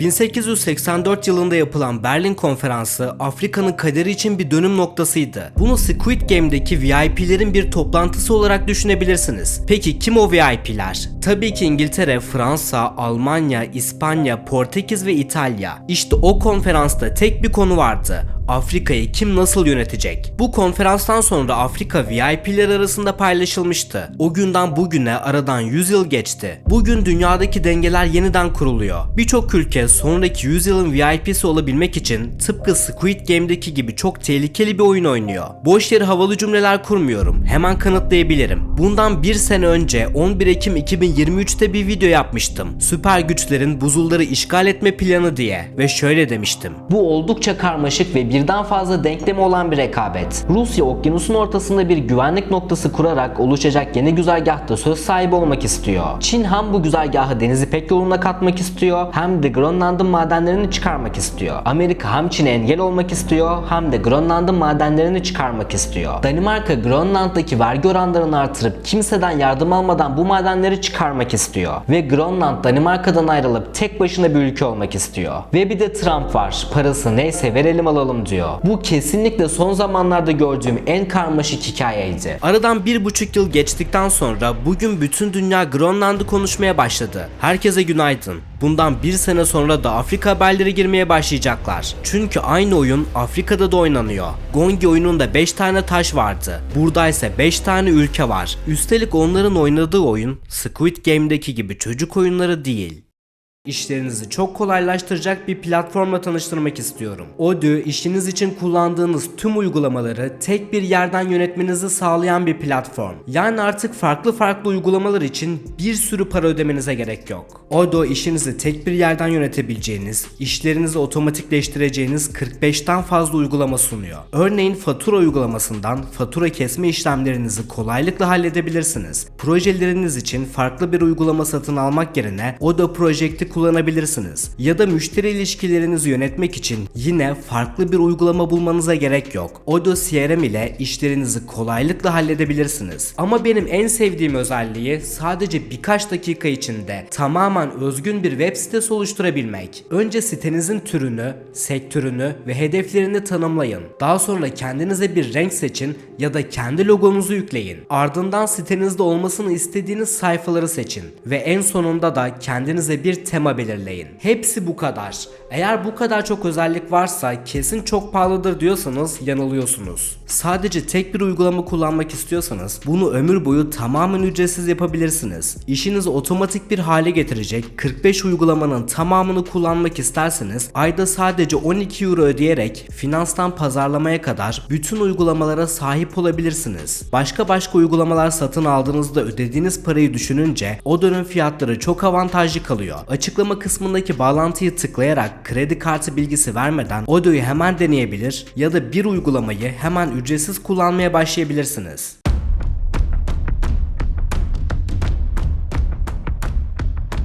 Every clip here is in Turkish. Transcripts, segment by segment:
1884 yılında yapılan Berlin Konferansı Afrika'nın kaderi için bir dönüm noktasıydı. Bunu Squid Game'deki VIP'lerin bir toplantısı olarak düşünebilirsiniz. Peki kim o VIP'ler? Tabii ki İngiltere, Fransa, Almanya, İspanya, Portekiz ve İtalya. İşte o konferansta tek bir konu vardı. Afrika'yı kim nasıl yönetecek? Bu konferanstan sonra Afrika VIP'ler arasında paylaşılmıştı. O günden bugüne aradan 100 yıl geçti. Bugün dünyadaki dengeler yeniden kuruluyor. Birçok ülke sonraki 100 yılın VIP'si olabilmek için tıpkı Squid Game'deki gibi çok tehlikeli bir oyun oynuyor. Boş yere havalı cümleler kurmuyorum. Hemen kanıtlayabilirim. Bundan bir sene önce 11 Ekim 2023'te bir video yapmıştım. Süper güçlerin buzulları işgal etme planı diye ve şöyle demiştim. Bu oldukça karmaşık ve birden fazla denklemi olan bir rekabet. Rusya okyanusun ortasında bir güvenlik noktası kurarak oluşacak yeni güzergahta söz sahibi olmak istiyor. Çin hem bu güzergahı deniz İpek yoluna katmak istiyor hem de Grönland'ın madenlerini çıkarmak istiyor. Amerika hem Çin'e engel olmak istiyor hem de Grönland'ın madenlerini çıkarmak istiyor. Danimarka Grönland'daki vergi oranlarını artırıp kimseden yardım almadan bu madenleri çıkarmak istiyor. Ve Grönland Danimarka'dan ayrılıp tek başına bir ülke olmak istiyor. Ve bir de Trump var. Parası neyse verelim alalım diyor. Bu kesinlikle son zamanlarda gördüğüm en karmaşık hikayeydi. Aradan bir buçuk yıl geçtikten sonra bugün bütün dünya Grönland'ı konuşmaya başladı. Herkese günaydın. Bundan bir sene sonra da Afrika haberleri girmeye başlayacaklar. Çünkü aynı oyun Afrika'da da oynanıyor. Gongi oyununda 5 tane taş vardı. Burada ise 5 tane ülke var. Üstelik onların oynadığı oyun Squid Game'deki gibi çocuk oyunları değil. İşlerinizi çok kolaylaştıracak bir platformla tanıştırmak istiyorum. Odoo, işiniz için kullandığınız tüm uygulamaları tek bir yerden yönetmenizi sağlayan bir platform. Yani artık farklı farklı uygulamalar için bir sürü para ödemenize gerek yok. Odoo işinizi tek bir yerden yönetebileceğiniz, işlerinizi otomatikleştireceğiniz 45'ten fazla uygulama sunuyor. Örneğin fatura uygulamasından fatura kesme işlemlerinizi kolaylıkla halledebilirsiniz. Projeleriniz için farklı bir uygulama satın almak yerine Odoo Project'i kullanabilirsiniz. Ya da müşteri ilişkilerinizi yönetmek için yine farklı bir uygulama bulmanıza gerek yok. Odoo CRM ile işlerinizi kolaylıkla halledebilirsiniz. Ama benim en sevdiğim özelliği sadece birkaç dakika içinde tamamen özgün bir web sitesi oluşturabilmek. Önce sitenizin türünü, sektörünü ve hedeflerini tanımlayın. Daha sonra kendinize bir renk seçin ya da kendi logonuzu yükleyin. Ardından sitenizde olmasını istediğiniz sayfaları seçin ve en sonunda da kendinize bir tema belirleyin. Hepsi bu kadar. Eğer bu kadar çok özellik varsa kesin çok pahalıdır diyorsanız yanılıyorsunuz. Sadece tek bir uygulama kullanmak istiyorsanız bunu ömür boyu tamamen ücretsiz yapabilirsiniz. İşinizi otomatik bir hale getirecek 45 uygulamanın tamamını kullanmak isterseniz ayda sadece 12 euro ödeyerek finanstan pazarlamaya kadar bütün uygulamalara sahip olabilirsiniz. Başka başka uygulamalar satın aldığınızda ödediğiniz parayı düşününce o dönem fiyatları çok avantajlı kalıyor. Açıklama kısmındaki bağlantıyı tıklayarak kredi kartı bilgisi vermeden Odoo'yu hemen deneyebilir ya da bir uygulamayı hemen ücretsiz kullanmaya başlayabilirsiniz.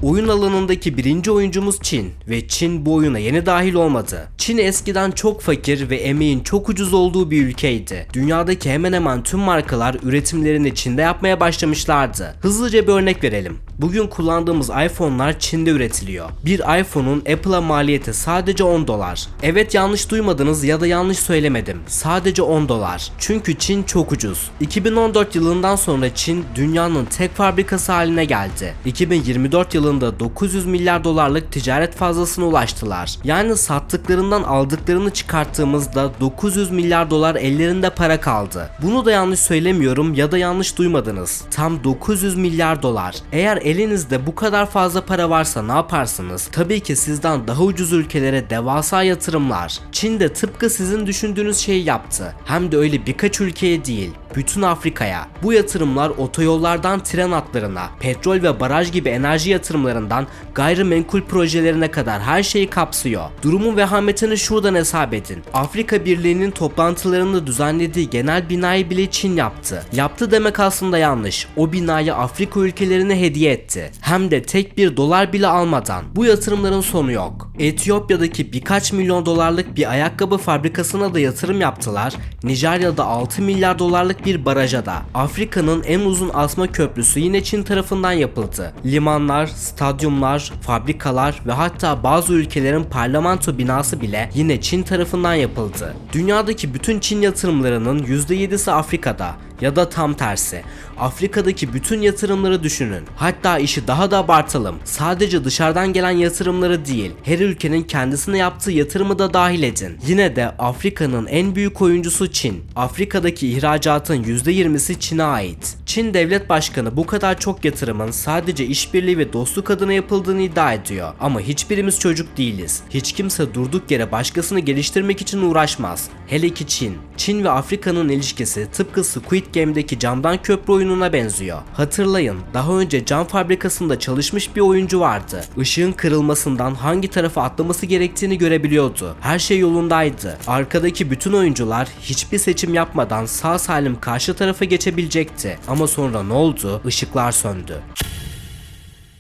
Oyun alanındaki birinci oyuncumuz Çin ve Çin bu oyuna yeni dahil olmadı. Çin eskiden çok fakir ve emeğin çok ucuz olduğu bir ülkeydi. Dünyadaki hemen hemen tüm markalar üretimlerini Çin'de yapmaya başlamışlardı. Hızlıca bir örnek verelim. Bugün kullandığımız iPhone'lar Çin'de üretiliyor. Bir iPhone'un Apple'a maliyeti sadece 10 dolar. Evet yanlış duymadınız ya da yanlış söylemedim. Sadece 10 dolar. Çünkü Çin çok ucuz. 2014 yılından sonra Çin dünyanın tek fabrikası haline geldi. 2024 yılında 900 milyar dolarlık ticaret fazlasına ulaştılar. Yani sattıklarından aldıklarını çıkarttığımızda 900 milyar dolar ellerinde para kaldı. Bunu da yanlış söylemiyorum ya da yanlış duymadınız. Tam 900 milyar dolar. Eğer elinizde bu kadar fazla para varsa ne yaparsınız? Tabii ki sizden daha ucuz ülkelere devasa yatırımlar. Çin de tıpkı sizin düşündüğünüz şeyi yaptı. Hem de öyle birkaç ülkeye değil, bütün Afrika'ya. Bu yatırımlar otoyollardan tren hatlarına, petrol ve baraj gibi enerji yatırımlarından gayrimenkul projelerine kadar her şeyi kapsıyor. Durumun vehametini şuradan hesap edin. Afrika Birliği'nin toplantılarını düzenlediği genel binayı bile Çin yaptı. Yaptı demek aslında yanlış. O binayı Afrika ülkelerine hediye etti. Hem de tek bir dolar bile almadan. Bu yatırımların sonu yok. Etiyopya'daki birkaç milyon dolarlık bir ayakkabı fabrikasına da yatırım yaptılar. Nijerya'da 6 milyar dolarlık bir baraja da. Afrika'nın en uzun asma köprüsü yine Çin tarafından yapıldı. Limanlar, stadyumlar, fabrikalar ve hatta bazı ülkelerin parlamento binası bile yine Çin tarafından yapıldı. Dünyadaki bütün Çin yatırımlarının %7'si Afrika'da ya da tam tersi. Afrika'daki bütün yatırımları düşünün. Hatta işi daha da abartalım. Sadece dışarıdan gelen yatırımları değil, her ülkenin kendisine yaptığı yatırımı da dahil edin. Yine de Afrika'nın en büyük oyuncusu Çin. Afrika'daki ihracatın %20'si Çin'e ait. Çin devlet başkanı bu kadar çok yatırımın sadece işbirliği ve dostluk adına yapıldığını iddia ediyor. Ama hiçbirimiz çocuk değiliz. Hiç kimse durduk yere başkasını geliştirmek için uğraşmaz. Hele ki Çin. Çin ve Afrika'nın ilişkisi tıpkı Squid Game'deki camdan köprü oyununa benziyor. Hatırlayın, daha önce cam fabrikasında çalışmış bir oyuncu vardı. Işığın kırılmasından hangi tarafa atlaması gerektiğini görebiliyordu. Her şey yolundaydı. Arkadaki bütün oyuncular hiçbir seçim yapmadan sağ salim karşı tarafa geçebilecekti. Ama sonra ne oldu? Işıklar söndü.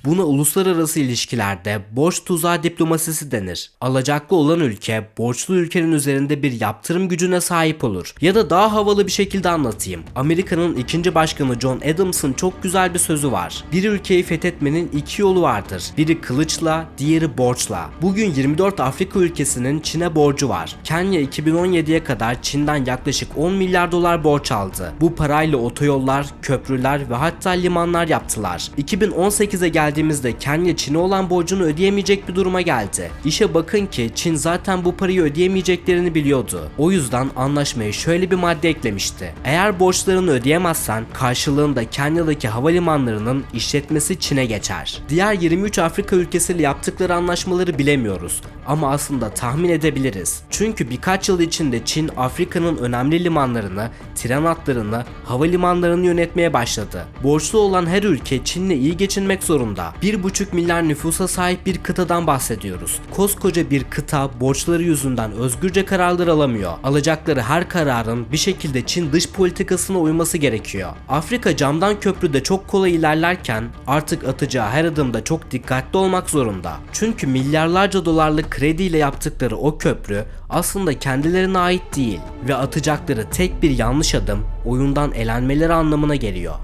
Buna uluslararası ilişkilerde borç tuzağı diplomasisi denir. Alacaklı olan ülke borçlu ülkenin üzerinde bir yaptırım gücüne sahip olur. Ya da daha havalı bir şekilde anlatayım. Amerika'nın ikinci başkanı John Adams'ın çok güzel bir sözü var. Bir ülkeyi fethetmenin iki yolu vardır. Biri kılıçla, diğeri borçla. Bugün 24 Afrika ülkesinin Çin'e borcu var. Kenya 2017'ye kadar Çin'den yaklaşık 10 milyar dolar borç aldı. Bu parayla otoyollar, köprüler ve hatta limanlar yaptılar. 2018'e geldi geldiğimizde Kenya Çin'e olan borcunu ödeyemeyecek bir duruma geldi. İşe bakın ki Çin zaten bu parayı ödeyemeyeceklerini biliyordu. O yüzden anlaşmaya şöyle bir madde eklemişti. Eğer borçlarını ödeyemezsen karşılığında Kenya'daki havalimanlarının işletmesi Çin'e geçer. Diğer 23 Afrika ülkesiyle yaptıkları anlaşmaları bilemiyoruz ama aslında tahmin edebiliriz. Çünkü birkaç yıl içinde Çin Afrika'nın önemli limanlarını, tren hatlarını, havalimanlarını yönetmeye başladı. Borçlu olan her ülke Çin'le iyi geçinmek zorunda. 1,5 milyar nüfusa sahip bir kıtadan bahsediyoruz. Koskoca bir kıta borçları yüzünden özgürce kararlar alamıyor. Alacakları her kararın bir şekilde Çin dış politikasına uyması gerekiyor. Afrika camdan köprüde çok kolay ilerlerken artık atacağı her adımda çok dikkatli olmak zorunda. Çünkü milyarlarca dolarlık krediyle yaptıkları o köprü aslında kendilerine ait değil ve atacakları tek bir yanlış adım oyundan elenmeleri anlamına geliyor.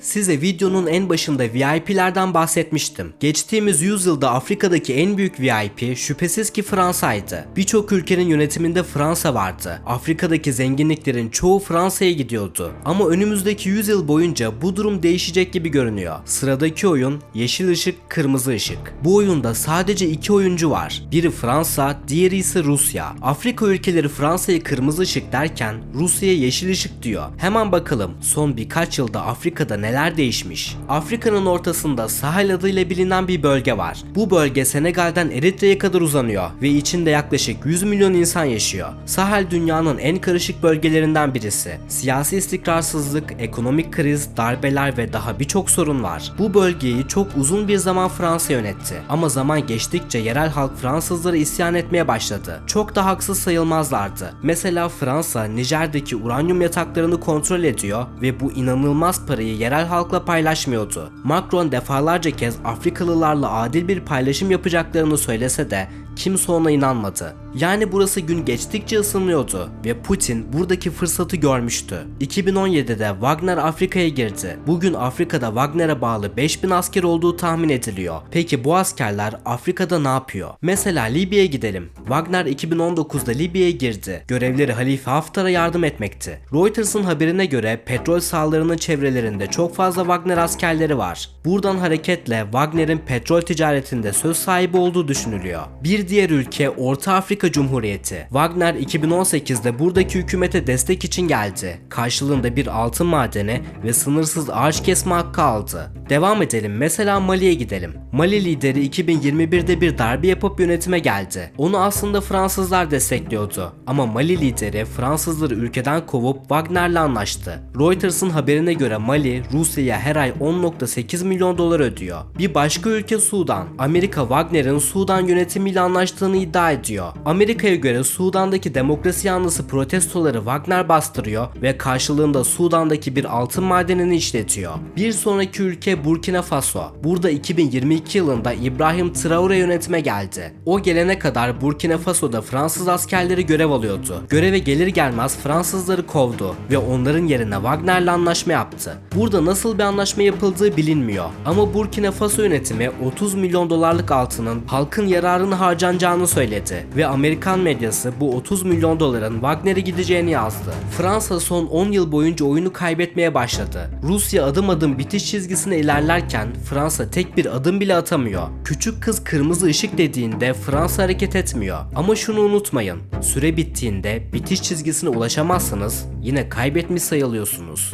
Size videonun en başında VIP'lerden bahsetmiştim. Geçtiğimiz yüzyılda Afrika'daki en büyük VIP şüphesiz ki Fransa'ydı. Birçok ülkenin yönetiminde Fransa vardı. Afrika'daki zenginliklerin çoğu Fransa'ya gidiyordu. Ama önümüzdeki yüzyıl boyunca bu durum değişecek gibi görünüyor. Sıradaki oyun yeşil ışık, kırmızı ışık. Bu oyunda sadece iki oyuncu var. Biri Fransa, diğeri ise Rusya. Afrika ülkeleri Fransa'ya kırmızı ışık derken Rusya'ya yeşil ışık diyor. Hemen bakalım son birkaç yılda Afrika'da ne neler değişmiş? Afrika'nın ortasında Sahel adıyla bilinen bir bölge var. Bu bölge Senegal'den Eritre'ye kadar uzanıyor ve içinde yaklaşık 100 milyon insan yaşıyor. Sahel dünyanın en karışık bölgelerinden birisi. Siyasi istikrarsızlık, ekonomik kriz, darbeler ve daha birçok sorun var. Bu bölgeyi çok uzun bir zaman Fransa yönetti. Ama zaman geçtikçe yerel halk Fransızlara isyan etmeye başladı. Çok da haksız sayılmazlardı. Mesela Fransa, Nijer'deki uranyum yataklarını kontrol ediyor ve bu inanılmaz parayı yerel halkla paylaşmıyordu. Macron defalarca kez Afrikalılarla adil bir paylaşım yapacaklarını söylese de kimse ona inanmadı. Yani burası gün geçtikçe ısınıyordu ve Putin buradaki fırsatı görmüştü. 2017'de Wagner Afrika'ya girdi. Bugün Afrika'da Wagner'e bağlı 5000 asker olduğu tahmin ediliyor. Peki bu askerler Afrika'da ne yapıyor? Mesela Libya'ya gidelim. Wagner 2019'da Libya'ya girdi. Görevleri Halife Haftar'a yardım etmekti. Reuters'ın haberine göre petrol sahalarının çevrelerinde çok fazla Wagner askerleri var. Buradan hareketle Wagner'in petrol ticaretinde söz sahibi olduğu düşünülüyor. Bir diğer ülke Orta Afrika Cumhuriyeti. Wagner 2018'de buradaki hükümete destek için geldi. Karşılığında bir altın madeni ve sınırsız ağaç kesme hakkı aldı. Devam edelim mesela Mali'ye gidelim. Mali lideri 2021'de bir darbe yapıp yönetime geldi. Onu aslında Fransızlar destekliyordu. Ama Mali lideri Fransızları ülkeden kovup Wagner'le anlaştı. Reuters'ın haberine göre Mali, Rusya'ya her ay 10.8 milyon dolar ödüyor. Bir başka ülke Sudan. Amerika Wagner'in Sudan yönetimiyle anlaştığını iddia ediyor. Amerika'ya göre Sudan'daki demokrasi yanlısı protestoları Wagner bastırıyor ve karşılığında Sudan'daki bir altın madenini işletiyor. Bir sonraki ülke Burkina Faso. Burada 2022 yılında İbrahim Traore yönetime geldi. O gelene kadar Burkina Faso'da Fransız askerleri görev alıyordu. Göreve gelir gelmez Fransızları kovdu ve onların yerine Wagner'le anlaşma yaptı. Burada nasıl bir anlaşma yapıldığı bilinmiyor. Ama Burkina Faso yönetimi 30 milyon dolarlık altının halkın yararını harcanacağını söyledi ve Amerikan medyası bu 30 milyon doların Wagner'e gideceğini yazdı. Fransa son 10 yıl boyunca oyunu kaybetmeye başladı. Rusya adım adım bitiş çizgisine ilerlerken Fransa tek bir adım bile atamıyor. Küçük kız kırmızı ışık dediğinde Fransa hareket etmiyor. Ama şunu unutmayın. Süre bittiğinde bitiş çizgisine ulaşamazsanız yine kaybetmiş sayılıyorsunuz.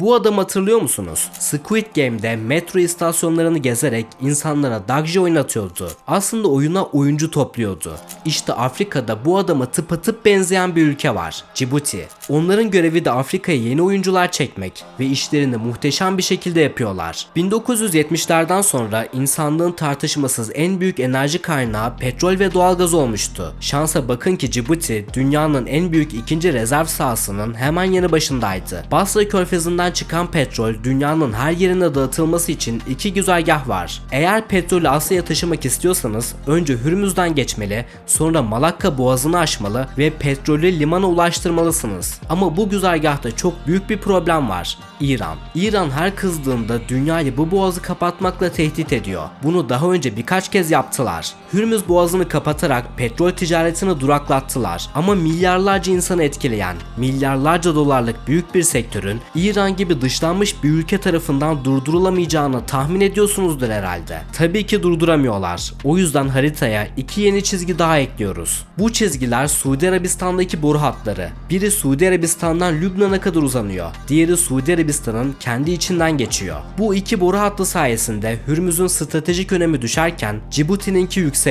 Bu adamı hatırlıyor musunuz? Squid Game'de metro istasyonlarını gezerek insanlara Dagji oynatıyordu. Aslında oyuna oyuncu topluyordu. İşte Afrika'da bu adama tıpatıp benzeyen bir ülke var. Djibouti. Onların görevi de Afrika'ya yeni oyuncular çekmek ve işlerini muhteşem bir şekilde yapıyorlar. 1970'lerden sonra insanlığın tartışmasız en büyük enerji kaynağı petrol ve doğalgaz olmuştu. Şansa bakın ki Djibouti dünyanın en büyük ikinci rezerv sahasının hemen yanı başındaydı. Basra körfezinden çıkan petrol dünyanın her yerine dağıtılması için iki güzergah var. Eğer petrolü Asya'ya taşımak istiyorsanız önce Hürmüz'den geçmeli, sonra Malakka boğazını aşmalı ve petrolü limana ulaştırmalısınız. Ama bu güzergahta çok büyük bir problem var. İran. İran her kızdığında dünyayı bu boğazı kapatmakla tehdit ediyor. Bunu daha önce birkaç kez yaptılar. Hürmüz boğazını kapatarak petrol ticaretini duraklattılar. Ama milyarlarca insanı etkileyen, milyarlarca dolarlık büyük bir sektörün İran gibi dışlanmış bir ülke tarafından durdurulamayacağını tahmin ediyorsunuzdur herhalde. Tabii ki durduramıyorlar. O yüzden haritaya iki yeni çizgi daha ekliyoruz. Bu çizgiler Suudi Arabistan'daki boru hatları. Biri Suudi Arabistan'dan Lübnan'a kadar uzanıyor. Diğeri Suudi Arabistan'ın kendi içinden geçiyor. Bu iki boru hattı sayesinde Hürmüz'ün stratejik önemi düşerken Cibuti'ninki yükseliyor.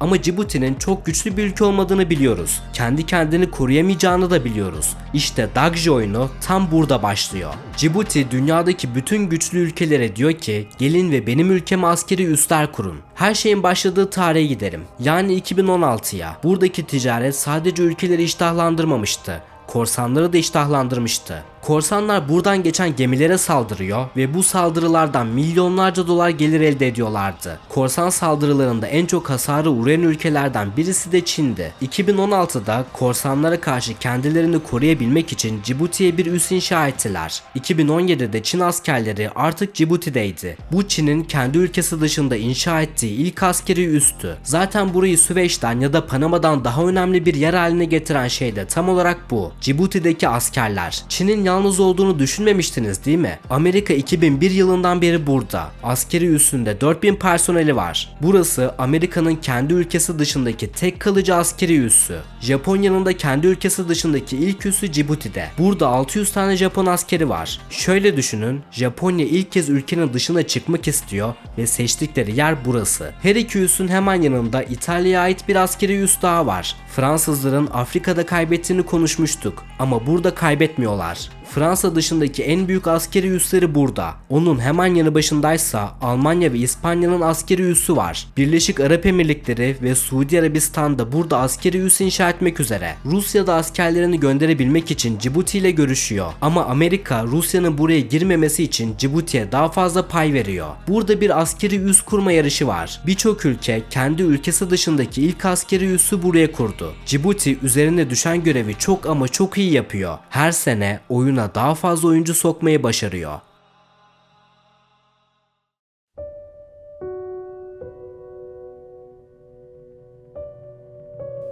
Ama Cibuti'nin çok güçlü bir ülke olmadığını biliyoruz. Kendi kendini koruyamayacağını da biliyoruz. İşte Dagji oyunu tam burada başlıyor. Cibuti dünyadaki bütün güçlü ülkelere diyor ki gelin ve benim ülkeme askeri üsler kurun. Her şeyin başladığı tarihe giderim. Yani 2016'ya. Buradaki ticaret sadece ülkeleri iştahlandırmamıştı korsanları da iştahlandırmıştı. Korsanlar buradan geçen gemilere saldırıyor ve bu saldırılardan milyonlarca dolar gelir elde ediyorlardı. Korsan saldırılarında en çok hasarı uğrayan ülkelerden birisi de Çin'di. 2016'da korsanlara karşı kendilerini koruyabilmek için Cibuti'ye bir üs inşa ettiler. 2017'de Çin askerleri artık Cibuti'deydi. Bu Çin'in kendi ülkesi dışında inşa ettiği ilk askeri üstü. Zaten burayı Süveyş'ten ya da Panama'dan daha önemli bir yer haline getiren şey de tam olarak bu. Cibuti'deki askerler. Çin'in yalnız olduğunu düşünmemiştiniz değil mi? Amerika 2001 yılından beri burada. Askeri üssünde 4000 personeli var. Burası Amerika'nın kendi ülkesi dışındaki tek kalıcı askeri üssü. Japonya'nın da kendi ülkesi dışındaki ilk üssü Cibuti'de. Burada 600 tane Japon askeri var. Şöyle düşünün, Japonya ilk kez ülkenin dışına çıkmak istiyor ve seçtikleri yer burası. Her iki üssün hemen yanında İtalya'ya ait bir askeri üs daha var. Fransızların Afrika'da kaybettiğini konuşmuştuk ama burada kaybetmiyorlar. Fransa dışındaki en büyük askeri üsleri burada. Onun hemen yanı başındaysa Almanya ve İspanya'nın askeri üssü var. Birleşik Arap Emirlikleri ve Suudi Arabistan da burada askeri üs inşa etmek üzere. Rusya da askerlerini gönderebilmek için Cibuti ile görüşüyor. Ama Amerika Rusya'nın buraya girmemesi için Cibuti'ye daha fazla pay veriyor. Burada bir askeri üs kurma yarışı var. Birçok ülke kendi ülkesi dışındaki ilk askeri üssü buraya kurdu. Cibuti üzerine düşen görevi çok ama çok iyi yapıyor. Her sene oyuna daha fazla oyuncu sokmayı başarıyor.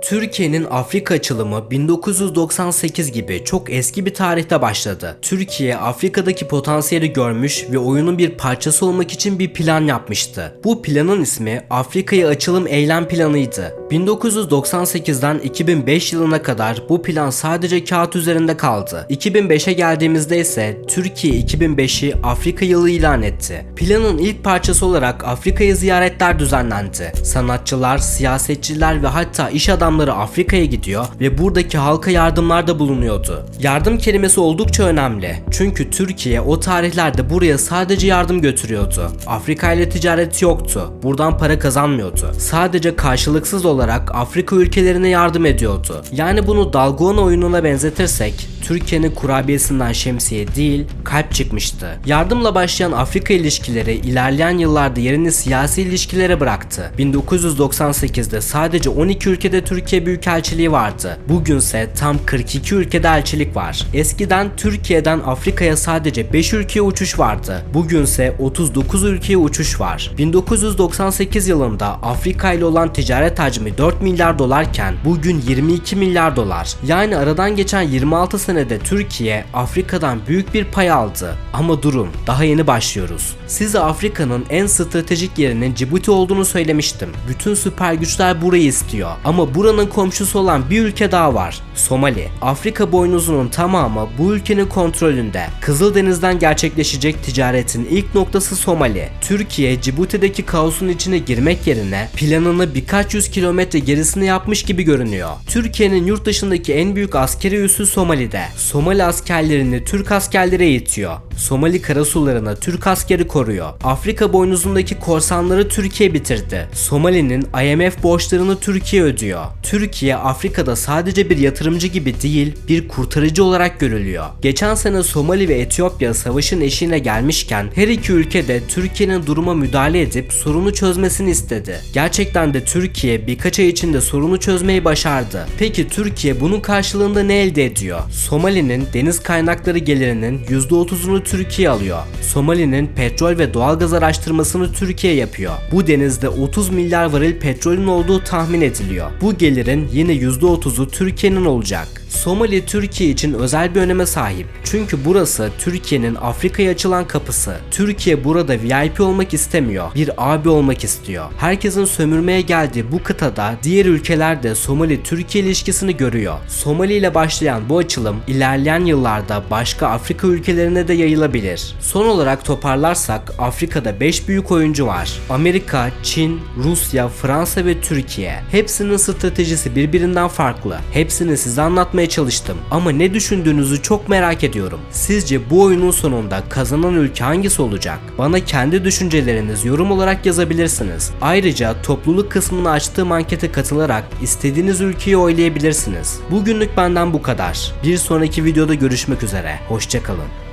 Türkiye'nin Afrika açılımı 1998 gibi çok eski bir tarihte başladı. Türkiye Afrika'daki potansiyeli görmüş ve oyunun bir parçası olmak için bir plan yapmıştı. Bu planın ismi Afrika'ya açılım eylem planıydı. 1998'den 2005 yılına kadar bu plan sadece kağıt üzerinde kaldı. 2005'e geldiğimizde ise Türkiye 2005'i Afrika yılı ilan etti. Planın ilk parçası olarak Afrika'ya ziyaretler düzenlendi. Sanatçılar, siyasetçiler ve hatta iş adamları adamları Afrika'ya gidiyor ve buradaki halka yardımlarda bulunuyordu. Yardım kelimesi oldukça önemli. Çünkü Türkiye o tarihlerde buraya sadece yardım götürüyordu. Afrika ile ticaret yoktu. Buradan para kazanmıyordu. Sadece karşılıksız olarak Afrika ülkelerine yardım ediyordu. Yani bunu Dalgona oyununa benzetirsek Türkiye'nin kurabiyesinden şemsiye değil, kalp çıkmıştı. Yardımla başlayan Afrika ilişkileri ilerleyen yıllarda yerini siyasi ilişkilere bıraktı. 1998'de sadece 12 ülkede Türkiye Büyükelçiliği vardı. Bugünse tam 42 ülkede elçilik var. Eskiden Türkiye'den Afrika'ya sadece 5 ülkeye uçuş vardı. Bugünse 39 ülkeye uçuş var. 1998 yılında Afrika ile olan ticaret hacmi 4 milyar dolarken bugün 22 milyar dolar. Yani aradan geçen 26 senede Türkiye Afrika'dan büyük bir pay aldı. Ama durun, daha yeni başlıyoruz. Size Afrika'nın en stratejik yerinin Cibuti olduğunu söylemiştim. Bütün süper güçler burayı istiyor. Ama buranın komşusu olan bir ülke daha var. Somali. Afrika boynuzunun tamamı bu ülkenin kontrolünde. Kızıldeniz'den gerçekleşecek ticaretin ilk noktası Somali. Türkiye Cibuti'deki kaosun içine girmek yerine planını birkaç yüz kilometre gerisine yapmış gibi görünüyor. Türkiye'nin yurt dışındaki en büyük askeri üssü Somali'de. Somali askerlerini Türk askerleri eğitiyor. Somali karasularına Türk askeri koruyor. Afrika boynuzundaki korsanları Türkiye bitirdi. Somali'nin IMF borçlarını Türkiye ödüyor. Türkiye Afrika'da sadece bir yatırımcı gibi değil, bir kurtarıcı olarak görülüyor. Geçen sene Somali ve Etiyopya savaşın eşiğine gelmişken her iki ülke de Türkiye'nin duruma müdahale edip sorunu çözmesini istedi. Gerçekten de Türkiye birkaç ay içinde sorunu çözmeyi başardı. Peki Türkiye bunun karşılığında ne elde ediyor? Somali'nin deniz kaynakları gelirinin %30'unu Türkiye alıyor. Somali'nin petrol ve doğalgaz araştırmasını Türkiye yapıyor. Bu denizde 30 milyar varil petrolün olduğu tahmin ediliyor. Bu gelirin yine %30'u Türkiye'nin olacak. Somali Türkiye için özel bir öneme sahip. Çünkü burası Türkiye'nin Afrika'ya açılan kapısı. Türkiye burada VIP olmak istemiyor. Bir abi olmak istiyor. Herkesin sömürmeye geldiği bu kıtada diğer ülkeler de Somali-Türkiye ilişkisini görüyor. Somali ile başlayan bu açılım ilerleyen yıllarda başka Afrika ülkelerine de yayılabilir. Son olarak toparlarsak Afrika'da 5 büyük oyuncu var. Amerika, Çin, Rusya, Fransa ve Türkiye. Hepsinin stratejisi birbirinden farklı. Hepsini size anlatmaya çalıştım ama ne düşündüğünüzü çok merak ediyorum. Sizce bu oyunun sonunda kazanan ülke hangisi olacak? Bana kendi düşüncelerinizi yorum olarak yazabilirsiniz. Ayrıca topluluk kısmını açtığım ankete katılarak istediğiniz ülkeyi oylayabilirsiniz. Bugünlük benden bu kadar. Bir sonraki videoda görüşmek üzere. Hoşçakalın.